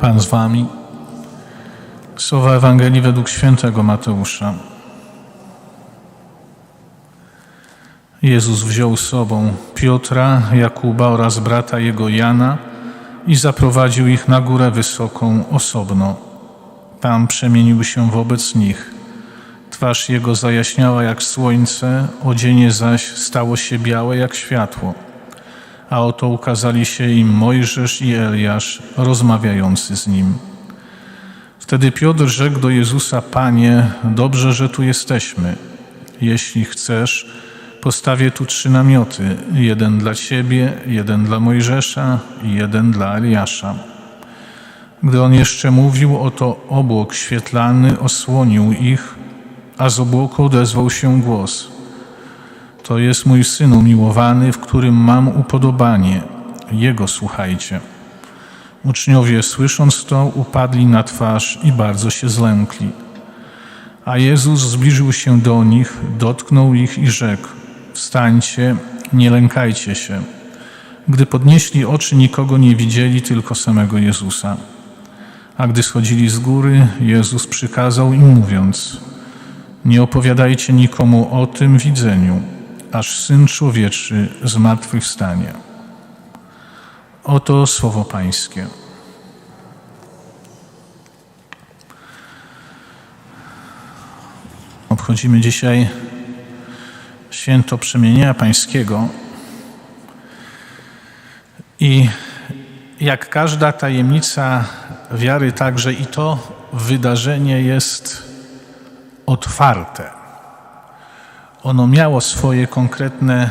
Pan z wami. Słowa Ewangelii według świętego Mateusza. Jezus wziął sobą Piotra, Jakuba oraz brata jego Jana i zaprowadził ich na górę wysoką osobno. Tam przemienił się wobec nich. Twarz jego zajaśniała jak słońce, odzienie zaś stało się białe jak światło. A oto ukazali się im Mojżesz i Eliasz, rozmawiający z nim. Wtedy Piotr rzekł do Jezusa: Panie, dobrze, że tu jesteśmy. Jeśli chcesz, postawię tu trzy namioty: jeden dla ciebie, jeden dla Mojżesza i jeden dla Eliasza. Gdy on jeszcze mówił, oto obłok świetlany osłonił ich, a z obłoku odezwał się głos. To jest mój syn umiłowany, w którym mam upodobanie. Jego słuchajcie. Uczniowie, słysząc to, upadli na twarz i bardzo się zlękli. A Jezus zbliżył się do nich, dotknął ich i rzekł: Wstańcie, nie lękajcie się. Gdy podnieśli oczy, nikogo nie widzieli, tylko samego Jezusa. A gdy schodzili z góry, Jezus przykazał im, mówiąc: Nie opowiadajcie nikomu o tym widzeniu, aż syn człowieczy zmartwychwstanie. Oto słowo Pańskie. Obchodzimy dzisiaj święto przemienienia Pańskiego i jak każda tajemnica wiary, także i to wydarzenie jest otwarte. Ono miało swoje konkretne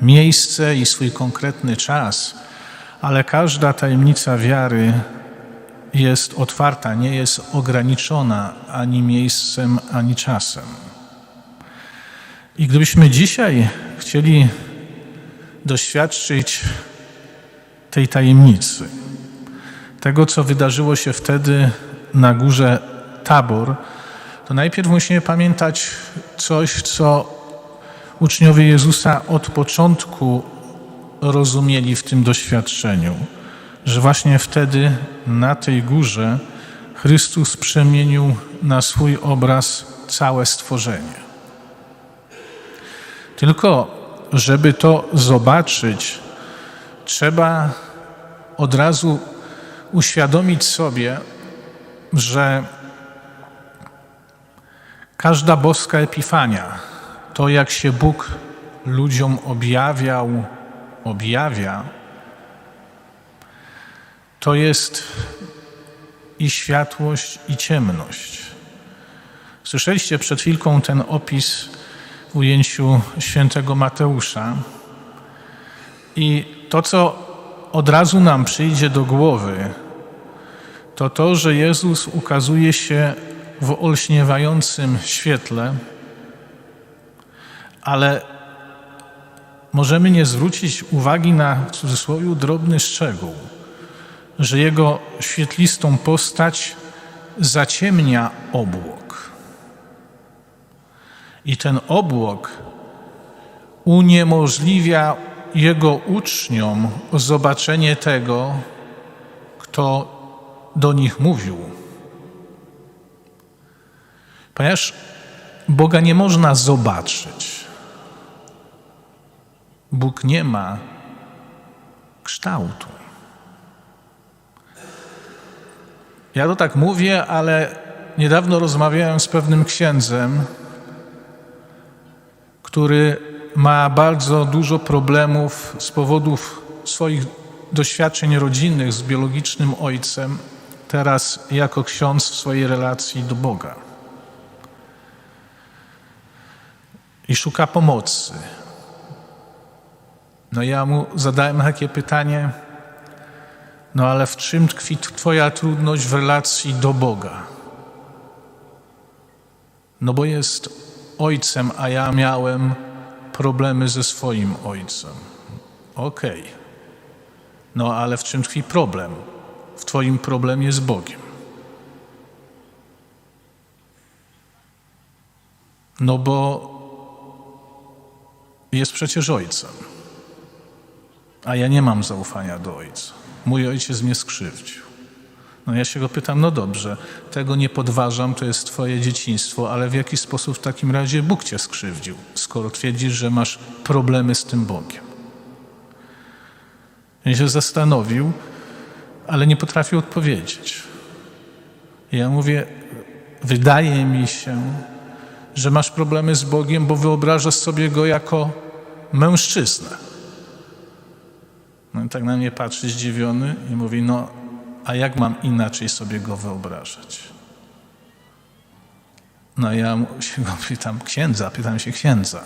miejsce i swój konkretny czas, ale każda tajemnica wiary jest otwarta, nie jest ograniczona ani miejscem, ani czasem. I gdybyśmy dzisiaj chcieli doświadczyć tej tajemnicy, tego, co wydarzyło się wtedy na górze Tabor, to najpierw musimy pamiętać coś, co uczniowie Jezusa od początku rozumieli w tym doświadczeniu, że właśnie wtedy na tej górze Chrystus przemienił na swój obraz całe stworzenie. Tylko, żeby to zobaczyć, trzeba od razu uświadomić sobie, że każda boska epifania, to jak się Bóg ludziom objawiał, objawia, to jest i światłość, i ciemność. Słyszeliście przed chwilką ten opis w ujęciu świętego Mateusza. I to, co od razu nam przyjdzie do głowy, to to, że Jezus ukazuje się w olśniewającym świetle, ale możemy nie zwrócić uwagi na w cudzysłowie drobny szczegół, że jego świetlistą postać zaciemnia obłok. I ten obłok uniemożliwia jego uczniom zobaczenie tego, kto do nich mówił. Ponieważ Boga nie można zobaczyć. Bóg nie ma kształtu. Ja to tak mówię, ale niedawno rozmawiałem z pewnym księdzem, który ma bardzo dużo problemów z powodów swoich doświadczeń rodzinnych z biologicznym ojcem, teraz jako ksiądz w swojej relacji do Boga. I szuka pomocy. No ja mu zadałem takie pytanie, no ale w czym tkwi Twoja trudność w relacji do Boga? No bo jest ojcem, a ja miałem problemy ze swoim ojcem. Okej. Okay. No ale w czym tkwi problem? W Twoim problemie z Bogiem. No bo jest przecież ojcem, a ja nie mam zaufania do ojca. Mój ojciec mnie skrzywdził. No ja się go pytam, no dobrze, tego nie podważam, to jest twoje dzieciństwo, ale w jaki sposób w takim razie Bóg cię skrzywdził, skoro twierdzisz, że masz problemy z tym Bogiem? Ja się zastanowił, ale nie potrafił odpowiedzieć. Ja mówię, wydaje mi się, że masz problemy z Bogiem, bo wyobrażasz sobie Go jako mężczyznę. No i tak na mnie patrzy zdziwiony i mówi, no a jak mam inaczej sobie Go wyobrażać? No ja się go pytam księdza, pytam się księdza.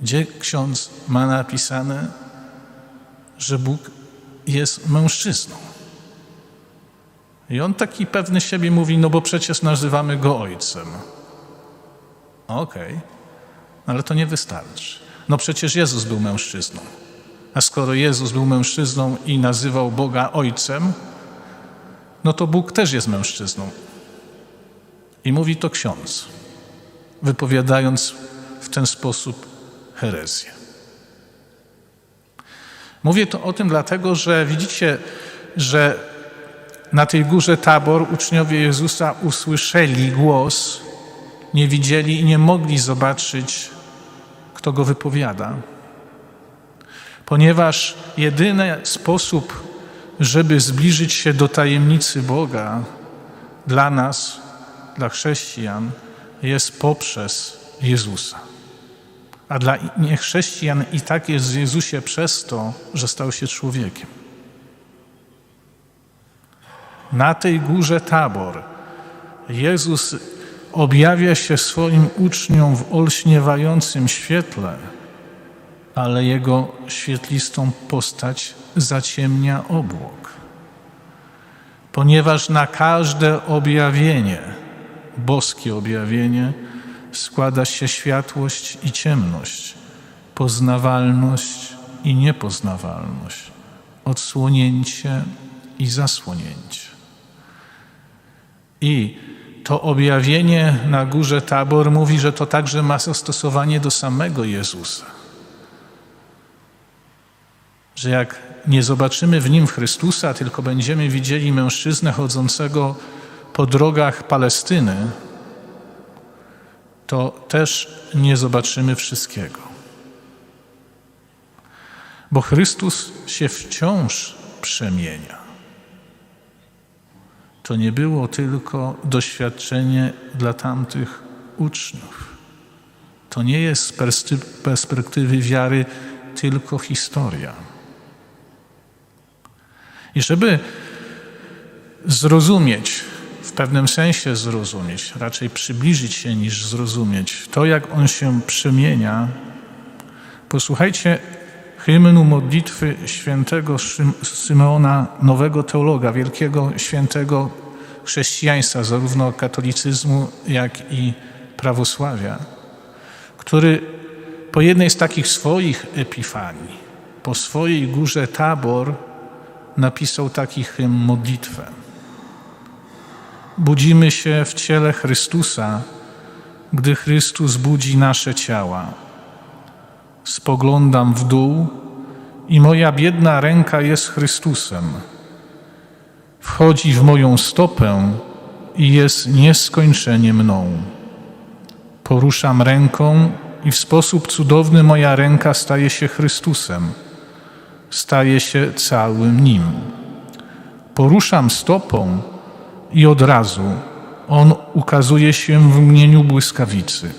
Gdzie ksiądz ma napisane, że Bóg jest mężczyzną? I on taki pewny siebie mówi, no bo przecież nazywamy go ojcem. Okej, okay. ale to nie wystarczy. No przecież Jezus był mężczyzną. A skoro Jezus był mężczyzną i nazywał Boga ojcem, no to Bóg też jest mężczyzną. I mówi to ksiądz, wypowiadając w ten sposób herezję. Mówię to o tym dlatego, że widzicie, że na tej górze Tabor uczniowie Jezusa usłyszeli głos, nie widzieli i nie mogli zobaczyć, kto go wypowiada. Ponieważ jedyny sposób, żeby zbliżyć się do tajemnicy Boga dla nas, dla chrześcijan, jest poprzez Jezusa. A dla niechrześcijan i tak jest w Jezusie przez to, że stał się człowiekiem. Na tej górze Tabor Jezus objawia się swoim uczniom w olśniewającym świetle, ale jego świetlistą postać zaciemnia obłok. Ponieważ na każde objawienie, boskie objawienie, składa się światłość i ciemność, poznawalność i niepoznawalność, odsłonięcie i zasłonięcie. I to objawienie na górze Tabor mówi, że to także ma zastosowanie do samego Jezusa. Że jak nie zobaczymy w nim Chrystusa, tylko będziemy widzieli mężczyznę chodzącego po drogach Palestyny, to też nie zobaczymy wszystkiego. Bo Chrystus się wciąż przemienia to nie było tylko doświadczenie dla tamtych uczniów. To nie jest z perspektywy wiary tylko historia. I żeby zrozumieć, w pewnym sensie zrozumieć, raczej przybliżyć się niż zrozumieć to, jak on się przemienia, posłuchajcie hymnu modlitwy świętego Symeona, nowego teologa, wielkiego świętego chrześcijaństwa, zarówno katolicyzmu, jak i prawosławia, który po jednej z takich swoich epifanii, po swojej górze Tabor, napisał taki hymn modlitwę. Budzimy się w ciele Chrystusa, gdy Chrystus budzi nasze ciała spoglądam w dół i moja biedna ręka jest Chrystusem. Wchodzi w moją stopę i jest nieskończenie mną. Poruszam ręką i w sposób cudowny moja ręka staje się Chrystusem, staje się całym Nim. Poruszam stopą i od razu On ukazuje się w mgnieniu błyskawicy.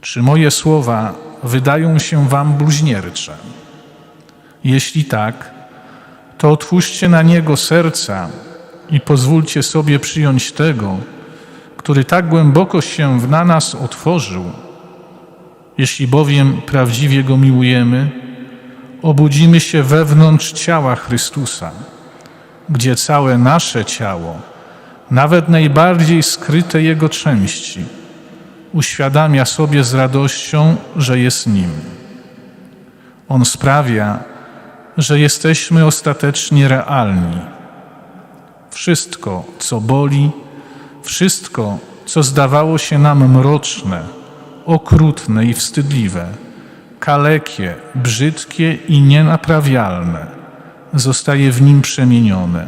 Czy moje słowa wydają się wam bluźniercze? Jeśli tak, to otwórzcie na niego serca i pozwólcie sobie przyjąć tego, który tak głęboko się na nas otworzył. Jeśli bowiem prawdziwie go miłujemy, obudzimy się wewnątrz ciała Chrystusa, gdzie całe nasze ciało, nawet najbardziej skryte jego części, uświadamia sobie z radością, że jest Nim. On sprawia, że jesteśmy ostatecznie realni. Wszystko, co boli, wszystko, co zdawało się nam mroczne, okrutne i wstydliwe, kalekie, brzydkie i nienaprawialne, zostaje w nim przemienione.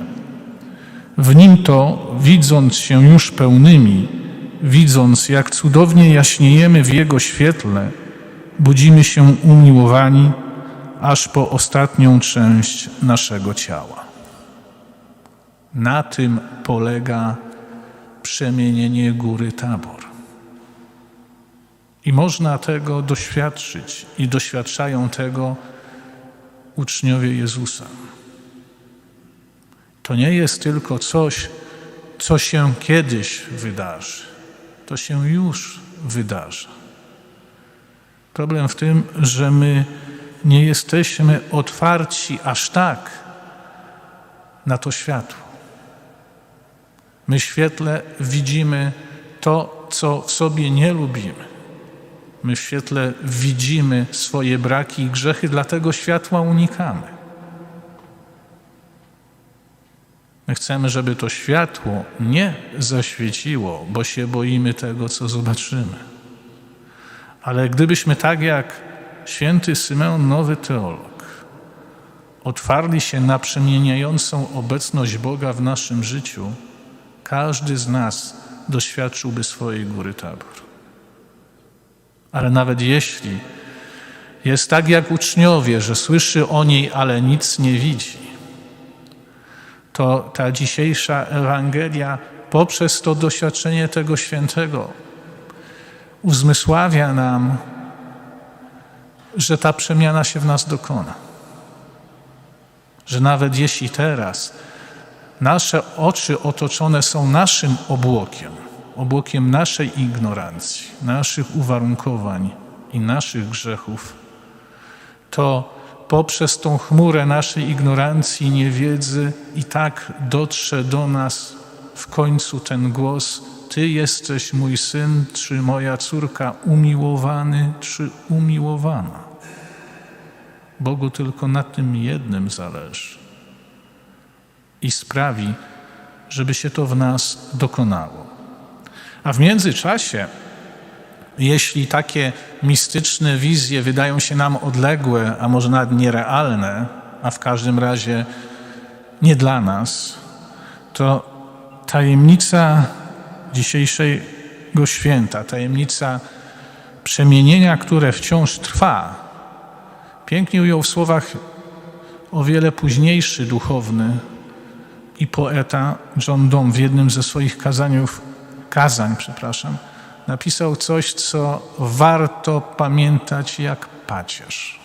W nim to, widząc się już pełnymi, widząc jak cudownie jaśniejemy w Jego świetle, budzimy się umiłowani aż po ostatnią część naszego ciała. Na tym polega przemienienie góry Tabor. I można tego doświadczyć, i doświadczają tego uczniowie Jezusa. To nie jest tylko coś, co się kiedyś wydarzy. To się już wydarza. Problem w tym, że my nie jesteśmy otwarci aż tak na to światło. My w świetle widzimy to, co w sobie nie lubimy. My w świetle widzimy swoje braki i grzechy, dlatego światła unikamy. My chcemy, żeby to światło nie zaświeciło, bo się boimy tego, co zobaczymy. Ale gdybyśmy tak jak święty Symeon, nowy teolog, otwarli się na przemieniającą obecność Boga w naszym życiu, każdy z nas doświadczyłby swojej góry tabor. Ale nawet jeśli jest tak jak uczniowie, że słyszy o niej, ale nic nie widzi, to ta dzisiejsza Ewangelia poprzez to doświadczenie tego świętego uzmysławia nam, że ta przemiana się w nas dokona. Że nawet jeśli teraz nasze oczy otoczone są naszym obłokiem, obłokiem naszej ignorancji, naszych uwarunkowań i naszych grzechów, to poprzez tą chmurę naszej ignorancji niewiedzy i tak dotrze do nas w końcu ten głos: Ty jesteś mój syn, czy moja córka, umiłowany, czy umiłowana. Bogu tylko na tym jednym zależy i sprawi, żeby się to w nas dokonało. A w międzyczasie, jeśli takie mistyczne wizje wydają się nam odległe, a może nawet nierealne, a w każdym razie nie dla nas, to tajemnica dzisiejszego święta, tajemnica przemienienia, które wciąż trwa, pięknie ujął w słowach o wiele późniejszy duchowny i poeta John Donne w jednym ze swoich kazaniów, kazań, przepraszam, napisał coś, co warto pamiętać jak pacierz.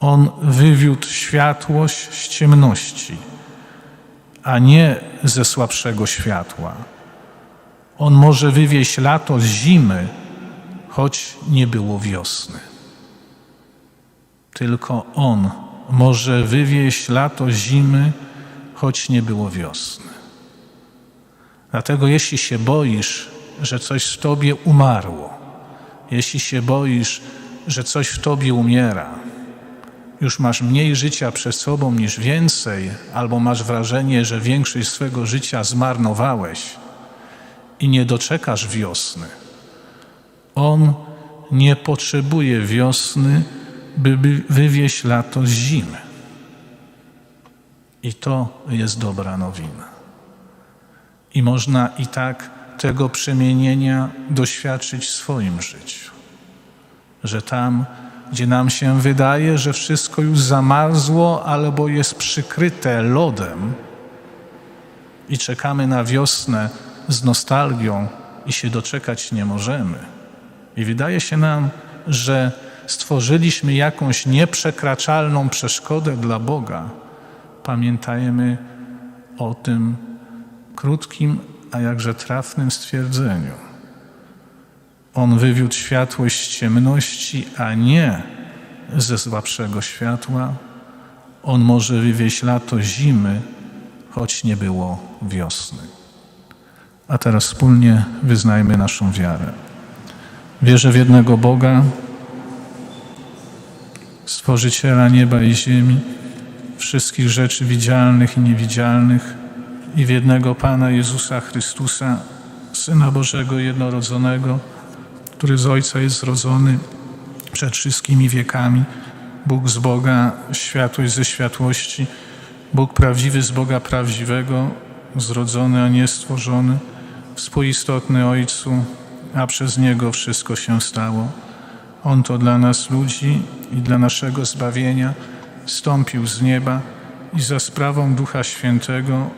On wywiódł światłość z ciemności, a nie ze słabszego światła. On może wywieźć lato z zimy, choć nie było wiosny. Tylko On może wywieźć lato z zimy, choć nie było wiosny. Dlatego jeśli się boisz, że coś w tobie umarło, jeśli się boisz, że coś w tobie umiera, już masz mniej życia przed sobą niż więcej, albo masz wrażenie, że większość swego życia zmarnowałeś i nie doczekasz wiosny. On nie potrzebuje wiosny, by wywieźć lato z zimy. I to jest dobra nowina. I można i tak tego przemienienia doświadczyć w swoim życiu. Że tam, gdzie nam się wydaje, że wszystko już zamarzło albo jest przykryte lodem i czekamy na wiosnę z nostalgią i się doczekać nie możemy. I wydaje się nam, że stworzyliśmy jakąś nieprzekraczalną przeszkodę dla Boga, pamiętajmy o tym krótkim, a jakże trafnym stwierdzeniu. On wywiódł światłość z ciemności, a nie ze słabszego światła. On może wywieźć lato zimy, choć nie było wiosny. A teraz wspólnie wyznajmy naszą wiarę. Wierzę w jednego Boga, Stworzyciela nieba i ziemi, wszystkich rzeczy widzialnych i niewidzialnych, i w jednego Pana Jezusa Chrystusa, Syna Bożego jednorodzonego, który z Ojca jest zrodzony przed wszystkimi wiekami, Bóg z Boga, światłość ze światłości, Bóg prawdziwy z Boga prawdziwego, zrodzony, a nie stworzony, współistotny Ojcu, a przez Niego wszystko się stało. On to dla nas ludzi i dla naszego zbawienia stąpił z nieba i za sprawą Ducha Świętego